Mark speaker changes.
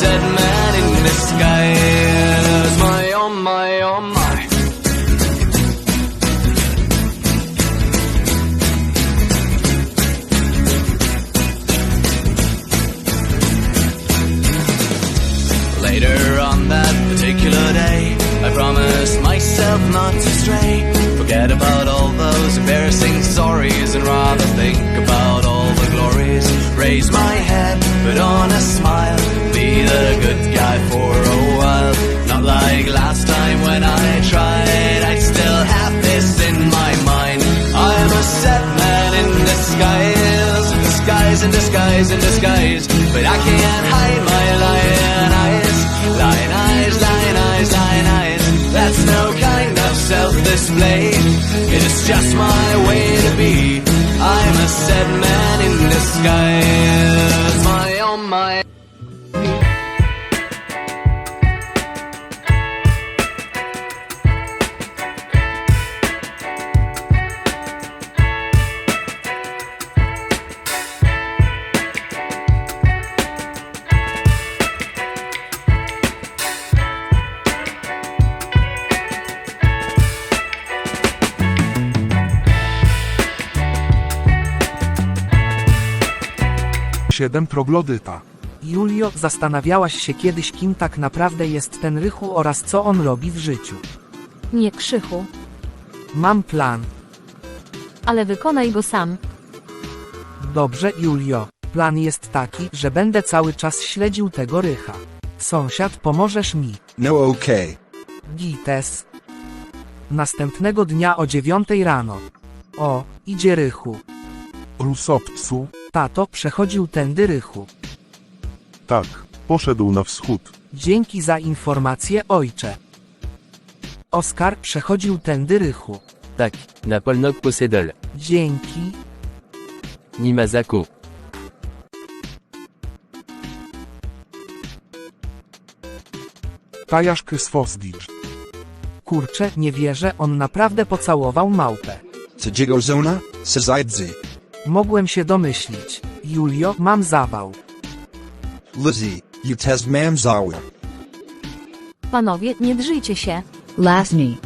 Speaker 1: sad man in disguise. My oh my oh my. Later on that particular day, I promised myself not to stray. Forget about all those embarrassing stories in disguise. But I can't hide my lion eyes, lion eyes, lion eyes, lion eyes. That's no kind of self-display. It is just my way to be. I'm a sad man in disguise.
Speaker 2: 7 troglodyta.
Speaker 3: Julio, zastanawiałaś się kiedyś, kim tak naprawdę jest ten Rychu oraz co on robi w życiu.
Speaker 4: Nie Krzychu,
Speaker 3: Mam plan.
Speaker 4: ale wykonaj go sam.
Speaker 3: Dobrze, Julio. Plan jest taki, że będę cały czas śledził tego Rycha. Sąsiad, pomożesz mi.
Speaker 5: No okay.
Speaker 3: Gites. Następnego dnia o dziewiątej rano. O, idzie Rychu.
Speaker 2: Rusopcu,
Speaker 3: Tato przechodził tędy Rychu.
Speaker 2: Tak, poszedł na wschód.
Speaker 3: Dzięki za informację, ojcze. Oskar przechodził tędy Rychu.
Speaker 6: Tak, na Polnok posedel.
Speaker 3: Dzięki.
Speaker 6: Nimazako.
Speaker 2: Tajasz Kyswosdicz.
Speaker 3: Kurczę, nie wierzę, on naprawdę pocałował małpę.
Speaker 5: Tajigo Zona, Sazaidzi.
Speaker 3: Mogłem się domyślić. Julio, mam zawał.
Speaker 5: Lizzie, you test mamzawa.
Speaker 4: Panowie, nie drżyjcie się.
Speaker 7: Lasny,